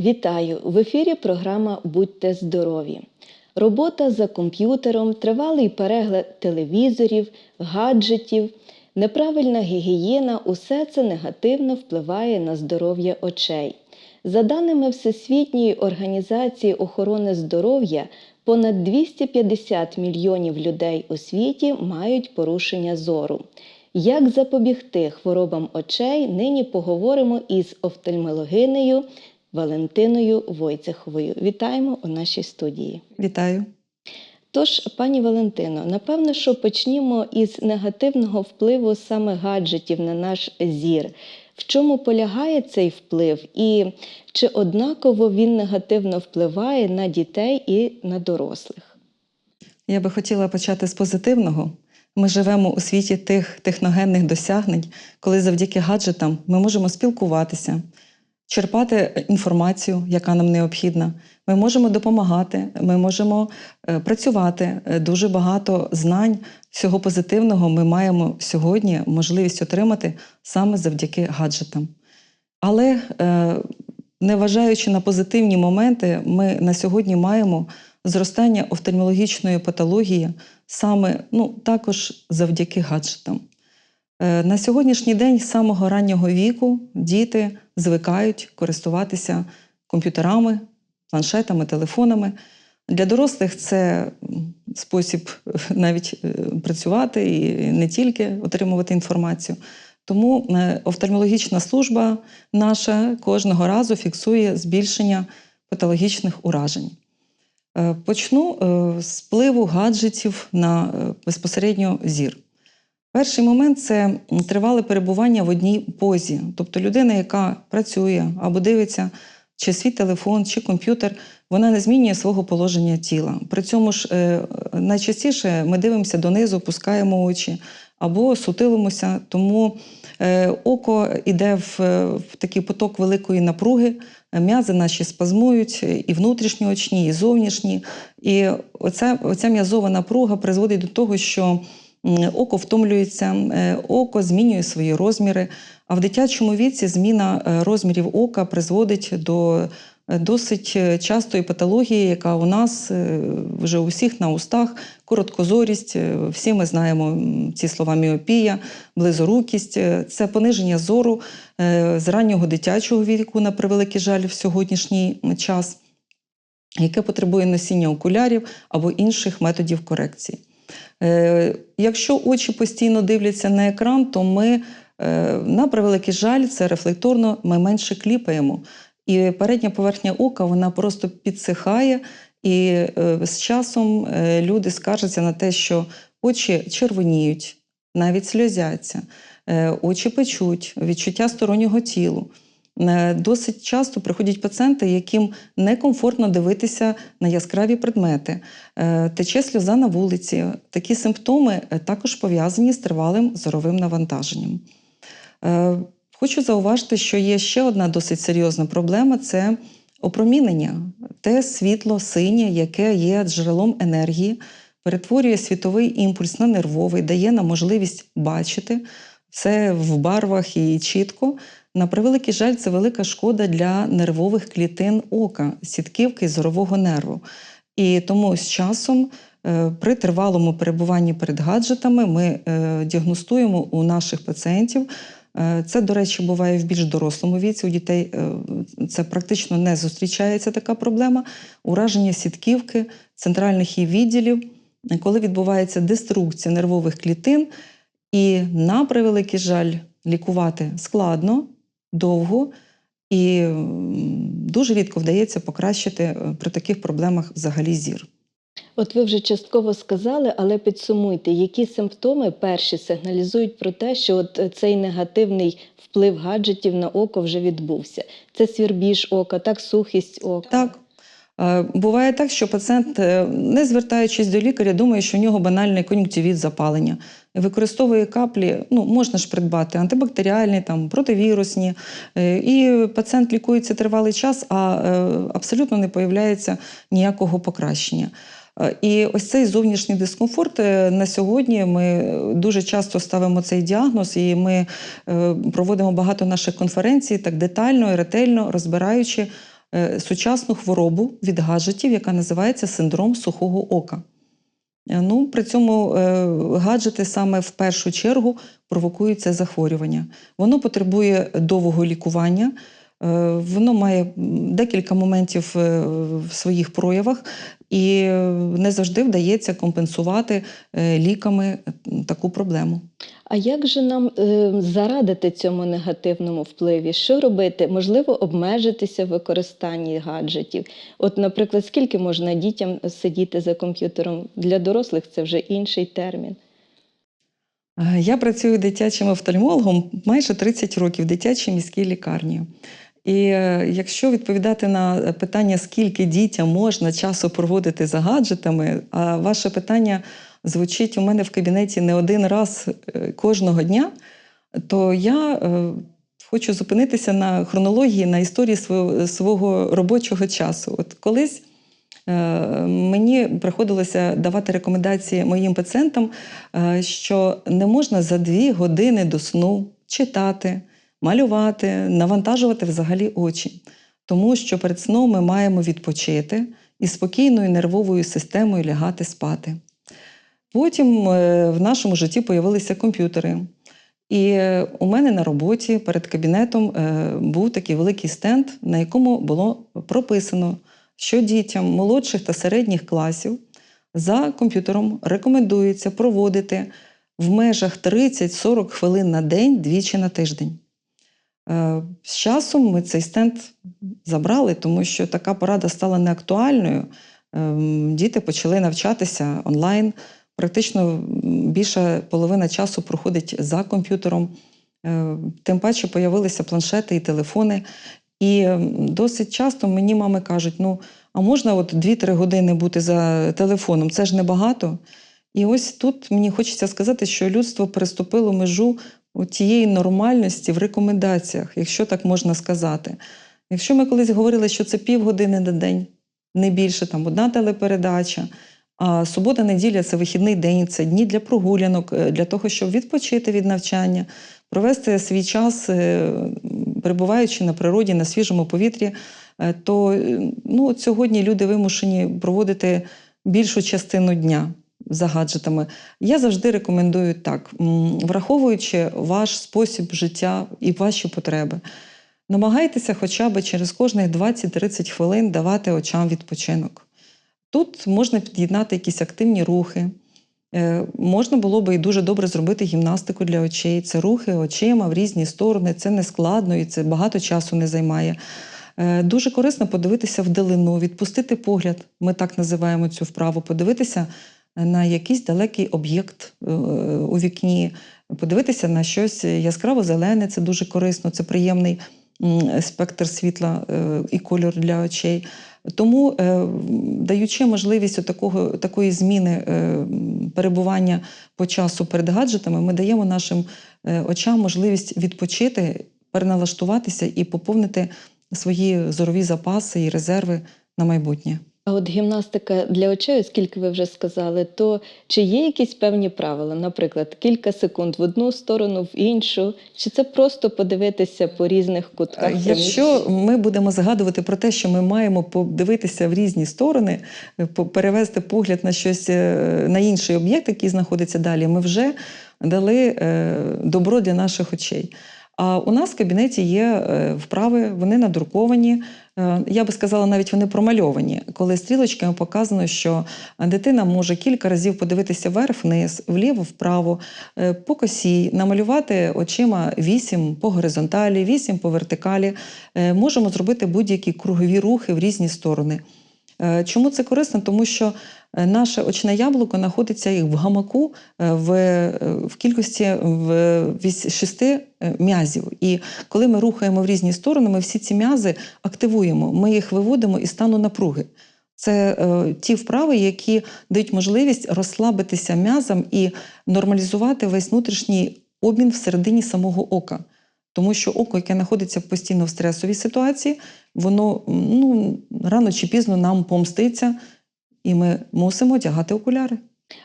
Вітаю! В ефірі програма Будьте здорові. Робота за комп'ютером, тривалий перегляд телевізорів, гаджетів, неправильна гігієна усе це негативно впливає на здоров'я очей. За даними Всесвітньої організації охорони здоров'я, понад 250 мільйонів людей у світі мають порушення зору. Як запобігти хворобам очей, нині поговоримо із офтальмологинею Валентиною Войцеховою. Вітаємо у нашій студії. Вітаю. Тож, пані Валентино, напевно, що почнімо із негативного впливу саме гаджетів на наш зір. В чому полягає цей вплив, і чи однаково він негативно впливає на дітей і на дорослих? Я би хотіла почати з позитивного. Ми живемо у світі тих техногенних досягнень, коли завдяки гаджетам ми можемо спілкуватися, черпати інформацію, яка нам необхідна. Ми можемо допомагати, ми можемо е, працювати. Е, Дуже багато знань всього позитивного ми маємо сьогодні можливість отримати саме завдяки гаджетам. Але е, неважаючи на позитивні моменти, ми на сьогодні маємо зростання офтальмологічної патології саме ну, також завдяки гаджетам. Е, На сьогоднішній день з самого раннього віку діти звикають користуватися комп'ютерами, планшетами, телефонами. Для дорослих це спосіб е, навіть е, працювати і не тільки отримувати інформацію. Тому офтальмологічна служба наша кожного разу фіксує збільшення патологічних уражень. Почну з впливу гаджетів на безпосередньо зір. Перший момент це тривале перебування в одній позі. Тобто людина, яка працює або дивиться чи свій телефон, чи комп'ютер, вона не змінює свого положення тіла. При цьому ж е, найчастіше ми дивимося донизу, опускаємо очі або сутилимося, тому е, око йде в, е, в такий поток великої напруги, м'язи наші спазмують, і внутрішні очні, і зовнішні. І оця, оця м'язова напруга призводить до того, що око втомлюється, е, око змінює свої розміри. А в дитячому віці зміна е, розмірів ока призводить до е, досить частої патології, яка у нас вже у всіх на устах, короткозорість. Всі ми знаємо ці слова міопія, близорукість. Це пониження зору з раннього дитячого віку, на превеликий жаль, в сьогоднішній час, яке потребує носіння окулярів або інших методів корекції. Е, Якщо очі постійно дивляться на екран, то ми, е, на превеликий жаль, це рефлекторно ми менше кліпаємо. І передня поверхня ока вона просто підсихає, і е, з часом люди скаржаться на те, що очі червоніють, навіть сльозяться, очі печуть, відчуття стороннього тілу. Е, Досить часто приходять пацієнти, яким некомфортно дивитися на яскраві предмети, Е, тече сльоза на вулиці. Такі симптоми е, також пов'язані з тривалим зоровим навантаженням. Хочу зауважити, що є ще одна досить серйозна проблема це опромінення. Те світло синє, яке є джерелом енергії, перетворює світовий імпульс на нервовий, дає нам можливість бачити все в барвах і чітко. На превеликий жаль, це велика шкода для нервових клітин ока, сітківки зорового нерву. І тому з часом, е, при тривалому перебуванні перед гаджетами, ми е, діагностуємо у наших пацієнтів. Е, Це, до речі, буває в більш дорослому віці. У дітей це практично не зустрічається така проблема. Ураження сітківки, центральних її відділів, коли відбувається деструкція нервових клітин, і на превеликий жаль, лікувати складно, довго і дуже рідко вдається покращити е, при таких проблемах взагалі зір. От ви вже частково сказали, але підсумуйте, які симптоми перші сигналізують про те, що от е, цей негативний вплив гаджетів на око вже відбувся. Це свірбіж ока, так сухість ока. Так. Е, Буває так, що пацієнт, не звертаючись до лікаря, думає, що у нього банальний кон'юнктивіт запалення. Використовує каплі, ну можна ж придбати антибактеріальні, там, противірусні. Е, І пацієнт лікується тривалий час, а е, абсолютно не появляється ніякого покращення. Е, І ось цей зовнішній дискомфорт на сьогодні ми дуже часто ставимо цей діагноз, і ми проводимо багато наших конференцій так детально і ретельно розбираючи сучасну хворобу від гаджетів, яка називається синдром сухого ока. Ну, при цьому е, гаджети саме в першу чергу провокують це захворювання. Воно потребує довгого лікування. Е, Воно має декілька моментів е, в своїх проявах, і не завжди вдається компенсувати ліками таку проблему. А як же нам е, зарадити цьому негативному впливі? Що робити? Можливо, обмежитися в використанні гаджетів. От, наприклад, скільки можна дітям сидіти за комп'ютером? Для дорослих це вже інший термін. Е, Я працюю дитячим офтальмологом майже 30 років в дитячій міській лікарні. І е, якщо відповідати на питання, скільки дітям можна часу проводити за гаджетами, ваше питання звучить у мене в кабінеті не один раз е, кожного дня, то я е, хочу зупинитися на хронології, на історії свого, свого робочого часу. От колись е, мені приходилося давати рекомендації моїм пацієнтам, що не можна за дві години до сну читати, малювати, навантажувати взагалі очі. Тому що перед сном ми маємо відпочити і спокійною нервовою системою лягати спати. Потім е, в нашому житті появилися комп'ютери. І е, у мене на роботі перед кабінетом е, був такий великий стенд, на якому було прописано, що дітям молодших та середніх класів за комп'ютером рекомендується проводити в межах 30-40 хвилин на день двічі на тиждень. З часом ми цей стенд забрали, тому що така порада стала неактуальною. Ем, Діти почали навчатися онлайн. Практично більша половина часу проходить за комп'ютером. Е, Тим паче появилися планшети і телефони. І досить часто мені мами кажуть: ну, а можна от 2-3 години бути за телефоном? Це ж небагато. І ось тут мені хочеться сказати, що людство переступило межу тієї нормальності в рекомендаціях, якщо так можна сказати. Якщо ми колись говорили, що це півгодини на день, не більше там одна телепередача, а субота, неділя це вихідний день, це дні для прогулянок, е, для того, щоб відпочити від навчання, провести свій час, е, перебуваючи на природі, на свіжому повітрі, е, то ну, от сьогодні люди вимушені проводити більшу частину дня за гаджетами. Я завжди рекомендую так, враховуючи ваш спосіб життя і ваші потреби. Намагайтеся хоча б через кожних 20-30 хвилин давати очам відпочинок. Тут можна під'єднати якісь активні рухи. Е, Можна було би і дуже добре зробити гімнастику для очей. Це рухи очима в різні сторони, це не складно і це багато часу не займає. Е, Дуже корисно подивитися вдалину, відпустити погляд, ми так називаємо цю вправу, подивитися на якийсь далекий об'єкт е, у вікні, подивитися на щось яскраво зелене, це дуже корисно, це приємний спектр світла е, і кольор для очей. Тому, е, даючи можливість такого, такої зміни е, перебування по часу перед гаджетами, ми даємо нашим е, очам можливість відпочити, переналаштуватися і поповнити свої зорові запаси і резерви на майбутнє. А от гімнастика для очей, оскільки ви вже сказали, то чи є якісь певні правила? Наприклад, кілька секунд в одну сторону, в іншу, чи це просто подивитися по різних кутках? Якщо ми будемо згадувати про те, що ми маємо подивитися в різні сторони, е, перевести погляд на щось е, на інший об'єкт, який знаходиться далі, ми вже дали е, добро для наших очей. А у нас в кабінеті є вправи, вони надруковані. Е, Я би сказала, навіть вони промальовані, коли стрілочками показано, що дитина може кілька разів подивитися вверх-вниз, вліво-вправо, е, по косі, намалювати очима вісім по горизонталі, вісім по вертикалі. Е, Можемо зробити будь-які кругові рухи в різні сторони. Чому це корисно? Тому що наше очне яблуко знаходиться в гамаку е, в, е, в кількості в шести е, м'язів. І коли ми рухаємо в різні сторони, ми всі ці м'язи активуємо, ми їх виводимо із стану напруги. Це е, ті вправи, які дають можливість розслабитися м'язам і нормалізувати весь внутрішній обмін всередині самого ока. Тому що око, яке знаходиться постійно в стресовій ситуації, воно ну, рано чи пізно нам помститься, і ми мусимо одягати окуляри.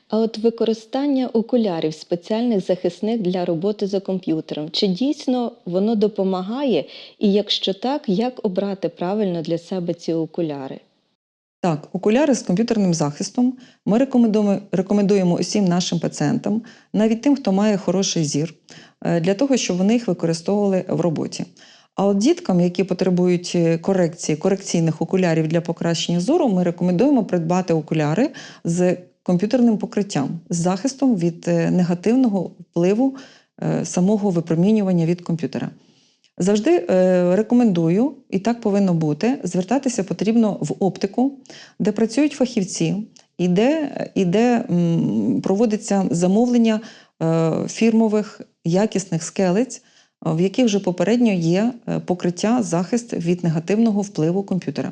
А от використання окулярів спеціальних захисних для роботи за комп'ютером, чи дійсно воно допомагає? І якщо так, як обрати правильно для себе ці окуляри? Так, окуляри з комп'ютерним захистом ми рекомендуємо, рекомендуємо усім нашим пацієнтам, навіть тим, хто має хороший зір, е, для того, щоб вони їх використовували в роботі. А от діткам, які потребують е, корекції, корекційних окулярів для покращення зору, ми рекомендуємо придбати окуляри з комп'ютерним покриттям, з захистом від е, негативного впливу е, самого випромінювання від комп'ютера. Завжди рекомендую, і так повинно бути, звертатися потрібно в оптику, де працюють фахівці, і де, і де проводиться замовлення фірмових якісних скелець, в яких вже попередньо є е, покриття, захист від негативного впливу комп'ютера.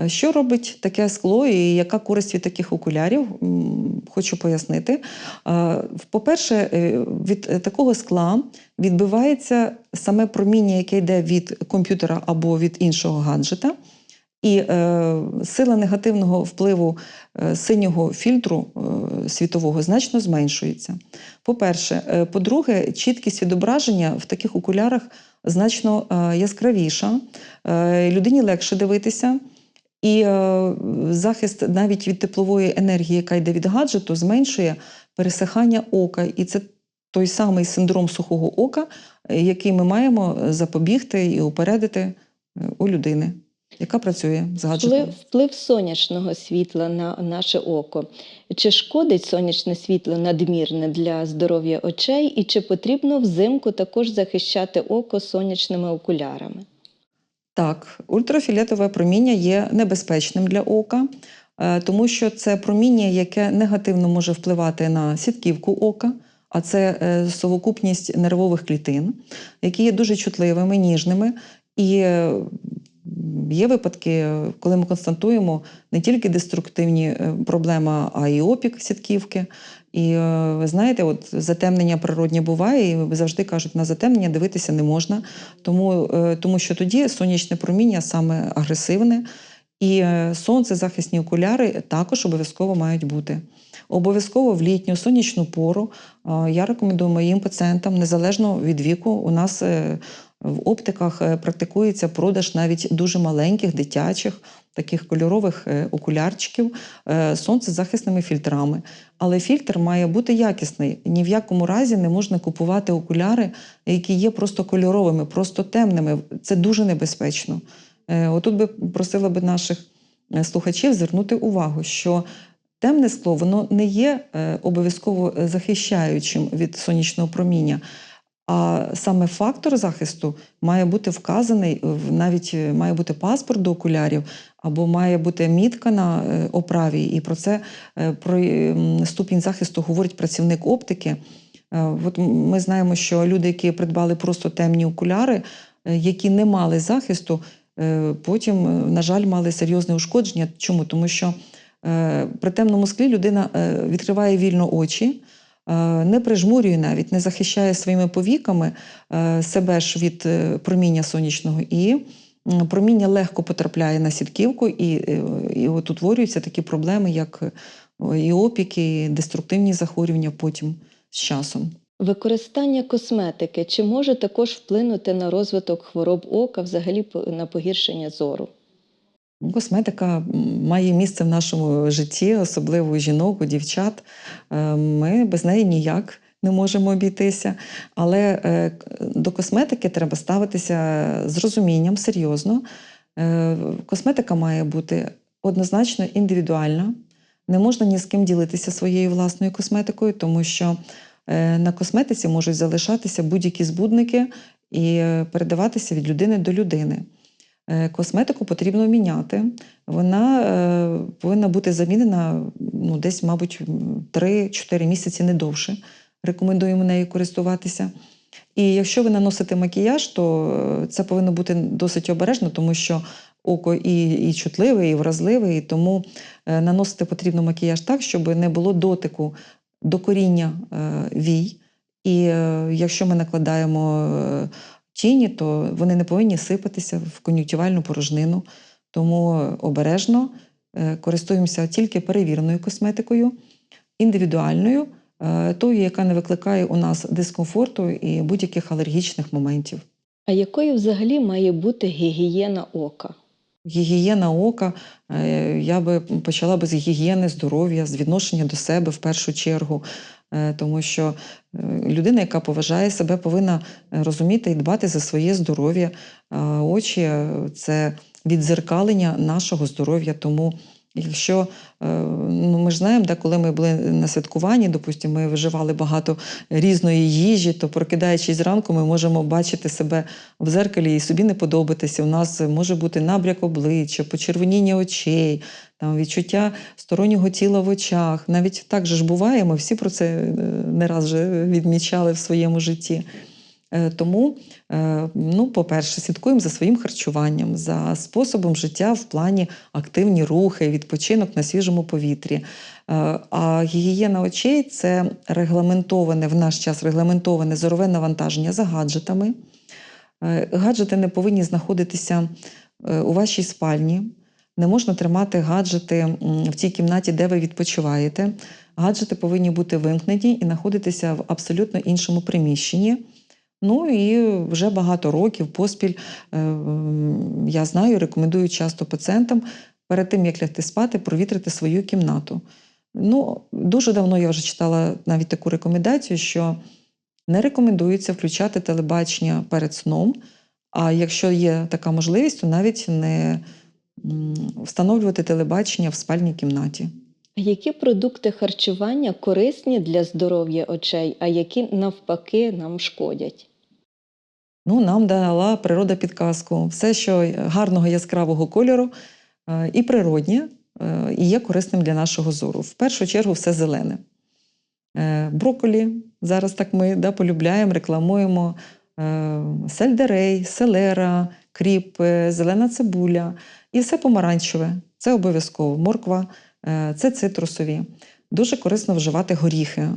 Е, Що робить таке скло і яка користь від таких окулярів? Хочу пояснити. Е, По-перше, е, від е, такого скла відбивається саме проміння, яке йде від комп'ютера або від іншого гаджета. І е, сила негативного впливу е, синього фільтру е, світового значно зменшується. По-перше, Е, по-друге, чіткість відображення в таких окулярах значно е, яскравіша, Е, людині легше дивитися. І е, захист навіть від теплової енергії, яка йде від гаджету, зменшує пересихання ока. І це той самий синдром сухого ока, е, який ми маємо запобігти і упередити е, у людини, яка працює з гаджетом. Вплив, вплив сонячного світла на наше око. Чи шкодить сонячне світло надмірне для здоров'я очей, і чи потрібно взимку також захищати око сонячними окулярами? Так, ультрафіолетове проміння є небезпечним для ока, е, тому що це проміння, яке негативно може впливати на сітківку ока, а це е, совокупність нервових клітин, які є дуже чутливими, ніжними. І е, є випадки, коли ми констатуємо не тільки деструктивні е, проблеми, а й опік сітківки. І е, ви знаєте, от затемнення природнє буває, і завжди кажуть, на затемнення дивитися не можна, тому, е, тому що тоді сонячне проміння саме агресивне, і е, сонцезахисні окуляри також обов'язково мають бути. Обов'язково в літню сонячну пору я рекомендую моїм пацієнтам, незалежно від віку, у нас в оптиках е, практикується продаж навіть дуже маленьких дитячих таких кольорових е, окулярчиків е, сонцезахисними фільтрами. Але фільтр має бути якісний. Ні в якому разі не можна купувати окуляри, які є просто кольоровими, просто темними. Це дуже небезпечно. Отут би просила би наших слухачів звернути увагу, що темне скло воно не є обов'язково захищаючим від сонячного проміння. А саме фактор захисту має бути вказаний, навіть е, має бути паспорт до окулярів, або має бути мітка на е, оправі. І про це е, про ступінь захисту говорить працівник оптики. От ми знаємо, що люди, які придбали просто темні окуляри, які не мали захисту, потім, на жаль, мали серйозне ушкодження. Чому? Тому що при темному склі людина відкриває вільно очі, не прижмурює навіть, не захищає своїми повіками е, себе ж від е, проміння сонячного і проміння легко потрапляє на сітківку, і, е, і от утворюються такі проблеми, як е, і опіки, і деструктивні захворювання потім з часом. Використання косметики чи може також вплинути на розвиток хвороб ока, взагалі на погіршення зору? Косметика має місце в нашому житті, особливо у жінок, у дівчат. Е, Ми без неї ніяк не можемо обійтися. Але е, до косметики треба ставитися з розумінням, серйозно. Е, Косметика має бути однозначно індивідуальна. Не можна ні з ким ділитися своєю власною косметикою, тому що на косметиці можуть залишатися будь-які збудники і передаватися від людини до людини. Е, Косметику потрібно міняти. Вона е, повинна бути замінена ну, десь, мабуть, 3-4 місяці не довше. Рекомендуємо нею користуватися. І якщо ви наносите макіяж, то е, це повинно бути досить обережно, тому що око і, і чутливе, і вразливе, і тому наносити потрібно макіяж так, щоб не було дотику до коріння вій. І якщо ми накладаємо тіні, то вони не повинні сипатися в кон'юктивальну порожнину. Тому обережно е, користуємося тільки перевіреною косметикою. індивідуальною, е, тою, яка не викликає у нас дискомфорту і будь-яких алергічних моментів. А якою взагалі має бути гігієна ока? Гігієна ока, е, я би почала би з гігієни здоров'я, з відношення до себе в першу чергу. Е, Тому що е, людина, яка поважає себе, повинна е, розуміти і дбати за своє здоров'я. Очі це відзеркалення нашого здоров'я. Тому якщо е, ну, ми ж знаємо, де коли ми були на святкуванні, допустимо, ми вживали багато різної їжі, то прокидаючись зранку, ми можемо бачити себе в зеркалі і собі не подобатися. У нас може бути набряк обличчя, почервоніння очей, там відчуття стороннього тіла в очах. Навіть так же ж буває, ми всі про це е, не раз вже відмічали в своєму житті. Е, Тому, е, ну, по-перше, слідкуємо за своїм харчуванням, за способом життя в плані активні рухи, відпочинок на свіжому повітрі. Е, А гігієна очей це регламентоване в наш час регламентоване зорове навантаження за гаджетами. Гаджети не повинні знаходитися у вашій спальні. Не можна тримати гаджети в тій кімнаті, де ви відпочиваєте. Гаджети повинні бути вимкнені і знаходитися в абсолютно іншому приміщенні. Ну і вже багато років поспіль е, я знаю, рекомендую часто пацієнтам перед тим, як лягти спати, провітрити свою кімнату. Ну, дуже давно я вже читала навіть таку рекомендацію, що не рекомендується включати телебачення перед сном. А якщо є така можливість, то навіть не встановлювати телебачення в спальній кімнаті. Які продукти харчування корисні для здоров'я очей, а які навпаки нам шкодять? Ну, нам дала природа підказку. Все, що гарного яскравого кольору е, і природнє, е, і є корисним для нашого зору. В першу чергу, все зелене. Е, Брокколі, зараз так ми да, полюбляємо, рекламуємо. Сельдерей, селера, кріп, зелена цибуля і все помаранчеве. Це обов'язково. Морква, це цитрусові. Дуже корисно вживати горіхи.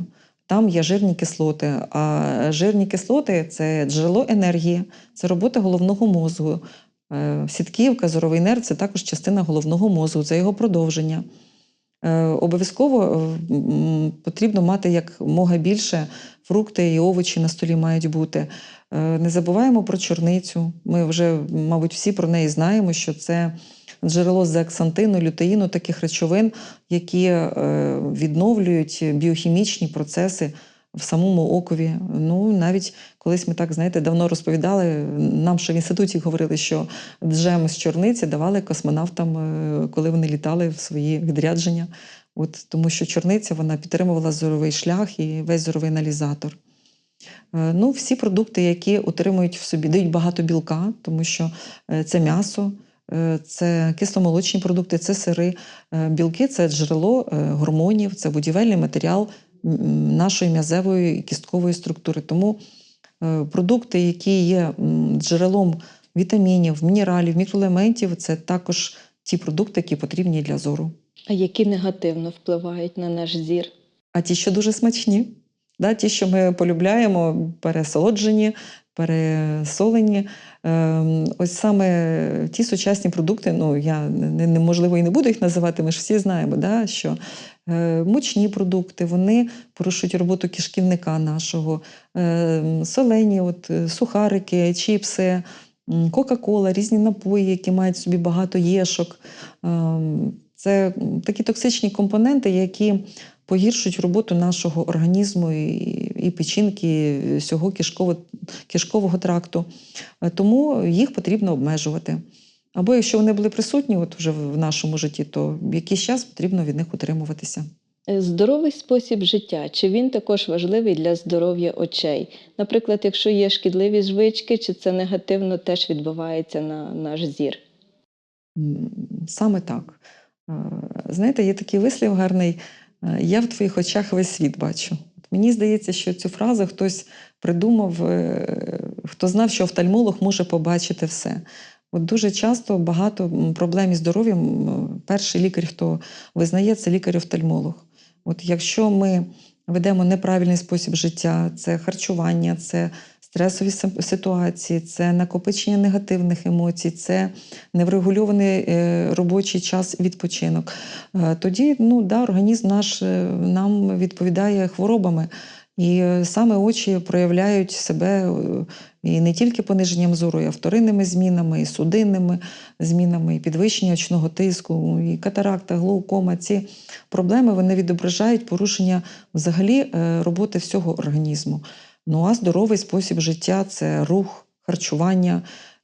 Там є жирні кислоти. А жирні кислоти це джерело енергії, це робота головного мозку. Е, Сітківка, зоровий нерв це також частина головного мозку, це його продовження. Е, Обов'язково е, потрібно мати якмога більше фрукти і овочі на столі мають бути. Не забуваємо про чорницю. Ми вже, мабуть, всі про неї знаємо, що це джерело зеаксантину, лютеїну, таких речовин, які е, відновлюють біохімічні процеси в самому окові. Ну, навіть колись ми так, знаєте, давно розповідали, нам ще в інституті говорили, що джем з чорниці давали космонавтам, е, коли вони літали в свої відрядження. От, тому що чорниця вона підтримувала зоровий шлях і весь зоровий аналізатор. Е, Ну, всі продукти, які утримують в собі, дають багато білка, тому що це м'ясо, це кисломолочні продукти, це сири. Е, Білки це джерело е, гормонів, це будівельний матеріал нашої м'язевої і кісткової структури. Тому е, продукти, які є джерелом вітамінів, мінералів, мікроелементів, це також ті продукти, які потрібні для зору. А які негативно впливають на наш зір? А ті, що дуже смачні, да, ті, що ми полюбляємо, пересолоджені, пересолені. Ем, ось саме ті сучасні продукти, ну я не, неможливо і не буду їх називати, ми ж всі знаємо, да, що е, мучні продукти, вони порушують роботу кишківника нашого, е, солені, от, е, сухарики, чіпси. Кока-кола, різні напої, які мають в собі багато єшок. Ем, Це такі токсичні компоненти, які погіршують роботу нашого організму і, і печінки, і всього кишково, кишкового тракту. Е, Тому їх потрібно обмежувати. Або якщо вони були присутні от вже в нашому житті, то якийсь час потрібно від них утримуватися. Е, Здоровий спосіб життя, чи він також важливий для здоров'я очей? Наприклад, якщо є шкідливі звички, чи це негативно теж відбувається на наш зір? Саме так. Е, Знаєте, є такий вислів гарний: я в твоїх очах весь світ бачу. Мені здається, що цю фразу хтось придумав, е, хто знав, що офтальмолог може побачити все. От дуже часто багато проблем із здоров'ям. Перший лікар, хто визнає, це лікар-офтальмолог. От якщо ми ведемо неправильний спосіб життя, це харчування, це стресові ситуації, це накопичення негативних емоцій, це неврегульований е, робочий час відпочинок. Е, Тоді ну, да, організм наш е, нам відповідає хворобами. І саме очі проявляють себе і не тільки пониженням зору, і вторинними змінами, і судинними змінами, і підвищення очного тиску, і катаракта, глаукома. Ці проблеми вони відображають порушення взагалі роботи всього організму. Ну а здоровий спосіб життя це рух, харчування,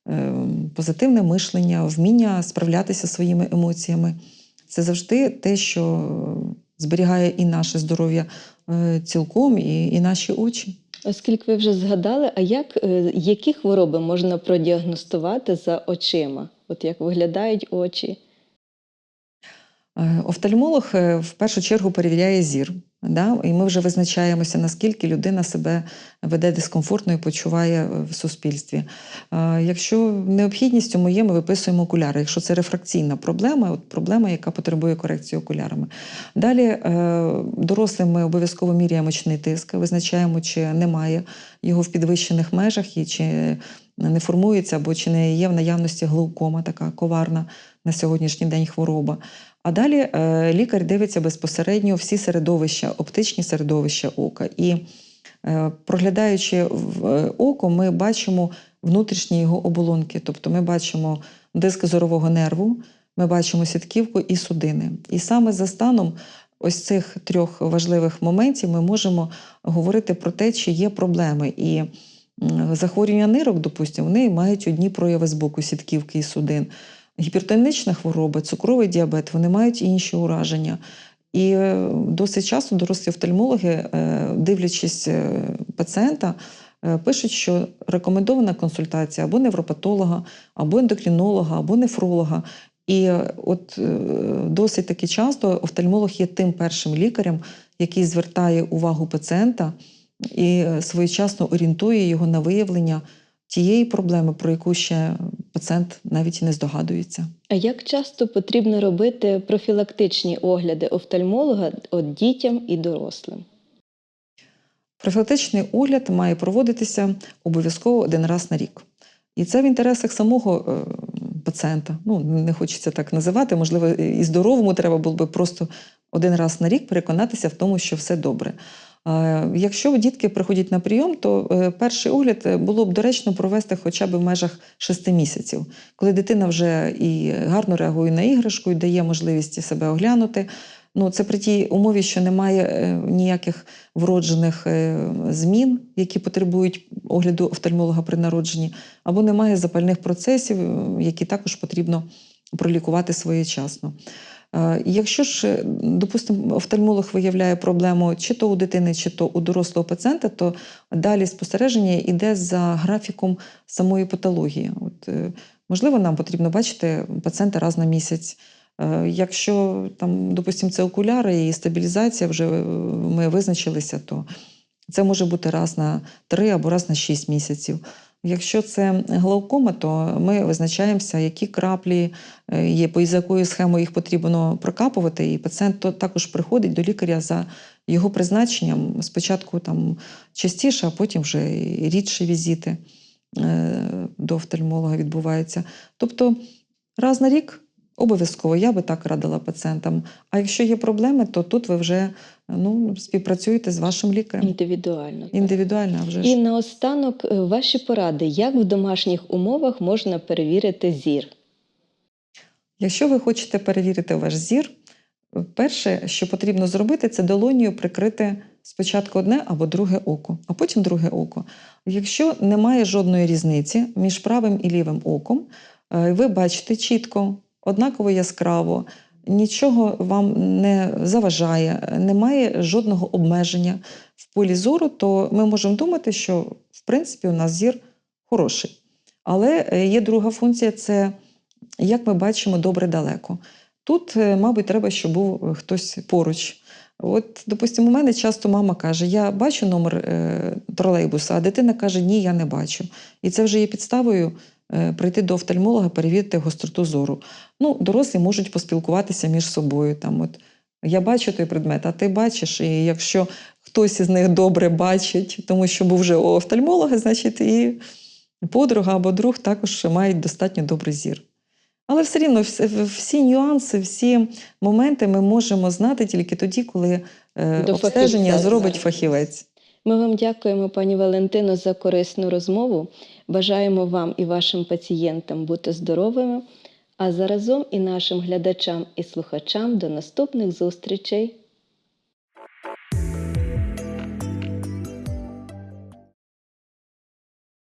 е, позитивне мишлення, вміння справлятися зі своїми емоціями. Це завжди те, що е, зберігає і наше здоров'я е, цілком, і, і наші очі. Оскільки ви вже згадали, а як, які хвороби можна продіагностувати за очима? От як виглядають очі? Офтальмолог в першу чергу перевіряє зір. Да? І ми вже визначаємося, наскільки людина себе веде дискомфортно і почуває е, в суспільстві. Е, Якщо необхідність, тому є, ми виписуємо окуляри. Якщо це рефракційна проблема, от проблема, яка потребує корекції окулярами. Далі е, дорослим ми обов'язково міряємо очний тиск, визначаємо, чи немає його в підвищених межах, і чи не формується або чи не є в наявності глаукома, така коварна на сьогоднішній день хвороба. А далі е, лікар дивиться безпосередньо всі середовища, оптичні середовища ока. І е, проглядаючи в е, око, ми бачимо внутрішні його оболонки. Тобто ми бачимо диск зорового нерву, ми бачимо сітківку і судини. І саме за станом ось цих трьох важливих моментів ми можемо говорити про те, чи є проблеми. І захворювання нирок, допустимо, вони мають одні прояви з боку сітківки і судин. Гіпертонічна хвороба, цукровий діабет, вони мають інші ураження. І е, досить часто дорослі офтальмологи, е, дивлячись е, пацієнта, пишуть, що рекомендована консультація або невропатолога, або ендокринолога, або нефролога. І от досить таки часто офтальмолог є тим першим лікарем, який звертає увагу пацієнта і своєчасно орієнтує його на виявлення тієї проблеми, про яку ще пацієнт навіть і не здогадується. А як часто потрібно робити профілактичні огляди офтальмолога от дітям і дорослим? Профілактичний огляд має проводитися обов'язково один раз на рік. І це в інтересах самого е, пацієнта. Ну, не хочеться так називати. Можливо, і здоровому треба було би просто один раз на рік переконатися в тому, що все добре. Якщо дітки приходять на прийом, то е, перший огляд е, було б доречно провести хоча б в межах 6 місяців, коли дитина вже і гарно реагує на іграшку, і дає можливість себе оглянути. Ну, це при тій умові, що немає е, ніяких вроджених змін, які потребують огляду офтальмолога при народженні, або немає запальних процесів, які також потрібно пролікувати своєчасно. Е, Якщо ж, е, допустимо, офтальмолог виявляє проблему чи то у дитини, чи то у дорослого пацієнта, то далі спостереження йде за графіком самої патології. От, е, можливо, нам потрібно бачити пацієнта раз на місяць. Якщо там, допустимо, це окуляри і стабілізація, вже ми визначилися, то це може бути раз на три або раз на шість місяців. Якщо це глаукома, то ми визначаємося, які краплі е, є, по якою схемою їх потрібно прокапувати. І пацієнт також приходить до лікаря за його призначенням. Спочатку там частіше, а потім вже і рідші візити е, до офтальмолога відбуваються. Тобто раз на рік обов'язково я би так радила пацієнтам. А якщо є проблеми, то тут ви вже ну, співпрацюєте з вашим лікарем. Індивідуально. так? Індивідуально вже. І наостанок е, ваші поради, як в домашніх умовах можна перевірити зір? Якщо ви хочете перевірити ваш зір, перше, що потрібно зробити, це долонію прикрити спочатку одне або друге око, а потім друге око. Якщо немає жодної різниці між правим і лівим оком, е, ви бачите чітко, однаково яскраво, нічого вам не заважає, немає жодного обмеження в полі зору, то ми можемо думати, що в принципі у нас зір хороший. Але е, є друга функція це як ми бачимо добре далеко. Тут, е, мабуть, треба, щоб був е, хтось поруч. От, допустимо, у мене часто мама каже: Я бачу номер тролейбуса, а дитина каже, ні, я не бачу. І це вже є підставою прийти до офтальмолога, перевірити гостроту зору. Ну, дорослі можуть поспілкуватися між собою. Там, от, я бачу той предмет, а ти бачиш. І якщо хтось із них добре бачить, тому що був вже у офтальмолога, значить, і подруга або друг також мають достатньо добрий зір. Але все рівно всі нюанси, всі моменти ми можемо знати тільки тоді, коли е, До обстеження фахівця зробить фахівець. Ми вам дякуємо, пані Валентино, за корисну розмову. Бажаємо вам і вашим пацієнтам бути здоровими, а заразом і нашим глядачам і слухачам до наступних зустрічей.